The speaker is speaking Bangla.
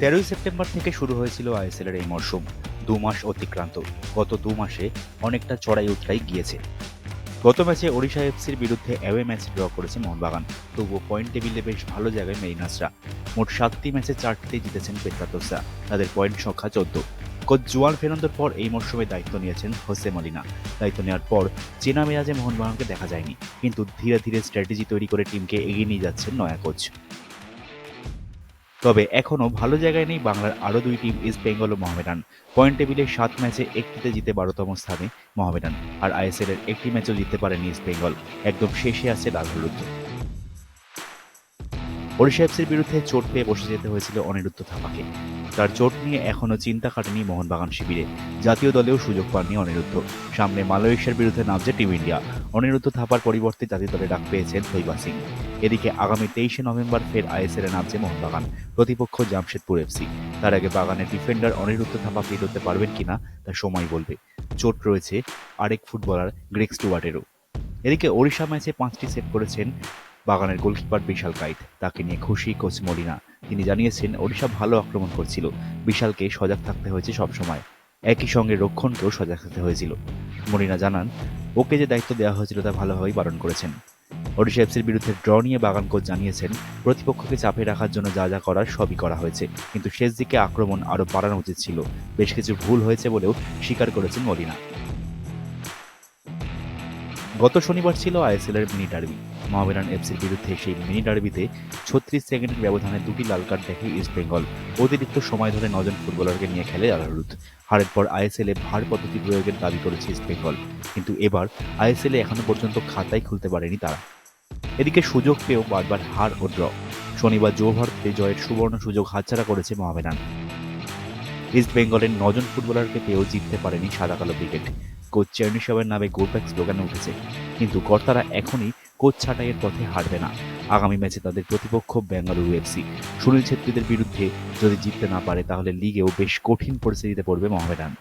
তেরোই সেপ্টেম্বর থেকে শুরু হয়েছিল আইএসএলের এই মরশুম। দু মাস অতিক্রান্ত। গত দু মাসে অনেকটা চড়াই উতরাই গিয়েছে। গত ম্যাচে ওড়িশা এফসির বিরুদ্ধে অ্যাওয়ে ম্যাচ ড্র করেছে মোহনবাগান। তবুও পয়েন্ট টেবিলে বেশ ভালো জায়গায় মেরিনাসরা মোট সাতটি ম্যাচে চারটিতে জিতেছেন পেট্রাতোসরা তাদের পয়েন্ট সংখ্যা চোদ্দ। কোচ জুয়ান ফেরন্দর পর এই মরশুমে দায়িত্ব নিয়েছেন হোসে মলিনা। দায়িত্ব নেওয়ার পর চেনা মেয়াজে মোহনবাগানকে দেখা যায়নি। কিন্তু ধীরে ধীরে স্ট্র্যাটেজি তৈরি করে টিমকে এগিয়ে নিয়ে যাচ্ছেন নয়া কোচ তবে এখনও ভালো জায়গায় নেই বাংলার আরও দুই টিম ইস্ট বেঙ্গল ও মোহামেডান পয়েন্ট টেবিলে সাত ম্যাচে একটিতে জিতে বারোতম স্থানে মোহামেডান আর আইএসএল এর একটি ম্যাচও জিততে পারেনি ইস্ট বেঙ্গল একদম শেষে আছে লাল হলুদ। ওড়িশা এফসির বিরুদ্ধে চোট পেয়ে বসে যেতে হয়েছিল অনিরুদ্ধ থাপাকে। তার চোট নিয়ে এখনও চিন্তা কাটেনি মোহনবাগান শিবিরে। জাতীয় দলেও সুযোগ পাননি অনিরুদ্ধ। সামনে মালয়েশিয়ার বিরুদ্ধে নামছে টিম ইন্ডিয়া অনিরুদ্ধ থাপার পরিবর্তে জাতীয় দলে ডাক পেয়েছেন থৈবা সিং এদিকে আগামী তেইশে নভেম্বর ফের আইএসএল নামছে মোহনবাগান, প্রতিপক্ষ জামশেদপুর এফসি তার আগে বাগানের ডিফেন্ডার অনিরুদ্ধ থাপা ফিট হতে পারবেন কিনা তা সময় বলবে। চোট রয়েছে আরেক ফুটবলার গ্রেক স্টুয়ার্টেরও। এদিকে ওড়িশা ম্যাচে পাঁচটি সেট করেছেন বাগানের গোলকিপার বিশাল কাইত তাকে নিয়ে খুশি কোচ মলিনা। তিনি জানিয়েছেন, ওড়িশা ভালো আক্রমণ করছিল। বিশালকে সজাগ থাকতে হয়েছে সবসময় একই সঙ্গে রক্ষণকেও সজাগ থাকতে হয়েছিল। মলিনা জানান, ওকে যে দায়িত্ব দেওয়া হয়েছিল তা ভালোভাবেই পালন করেছেন। ওড়িশা এফসির বিরুদ্ধে ড্র নিয়ে বাগান কোচ জানিয়েছেন, প্রতিপক্ষকে চাপে রাখার জন্য যা যা করার সবই করা হয়েছে। কিন্তু শেষ দিকে আক্রমণ আরও বাড়ানো উচিত ছিল। বেশ কিছু ভুল হয়েছে বলেও স্বীকার করেছেন মলিনা। গত শনিবার ছিল আইএসএল এর মিনি ডার্বি। মোহামেডান এফসির বিরুদ্ধে সেই মিনি ডার্বিতে ছত্রিশ সেকেন্ডের ব্যবধানে দুটি লাল কার্ড দেখে ইস্ট বেঙ্গল। অতিরিক্ত সময় ধরে নজন ফুটবলারকে নিয়ে খেলে লাল হারের পর আইএসএল ভার পদ্ধতি প্রয়োগের দাবি করেছে ইস্ট বেঙ্গল। কিন্তু এবার আইএসএল এখনও পর্যন্ত খাতাই খুলতে পারেনি তারা। এদিকে সুযোগ পেয়েও বারবার হার ও ড্র। শনিবার জোহরতে জয়ের সুবর্ণ সুযোগ হাতছাড়া করেছে মোহামেডান। ইস্ট বেঙ্গলের নজন ফুটবলারকে পেয়েও জিততে পারেনি সাদা কালো ক্রিকেট। কোচ চেয়ারনি চেরনিসবের নামে গোলব্যাক স্লোগানে উঠেছে। কিন্তু কর্তারা এখনই কোচ ছাঁটাইয়ের পথে হারবে না। আগামী ম্যাচে তাদের প্রতিপক্ষ বেঙ্গালুরু এফসি সুনীল ছেত্রীদের বিরুদ্ধে যদি জিততে না পারে, তাহলে লিগেও বেশ কঠিন পরিস্থিতিতে পড়বে মোহামেডান।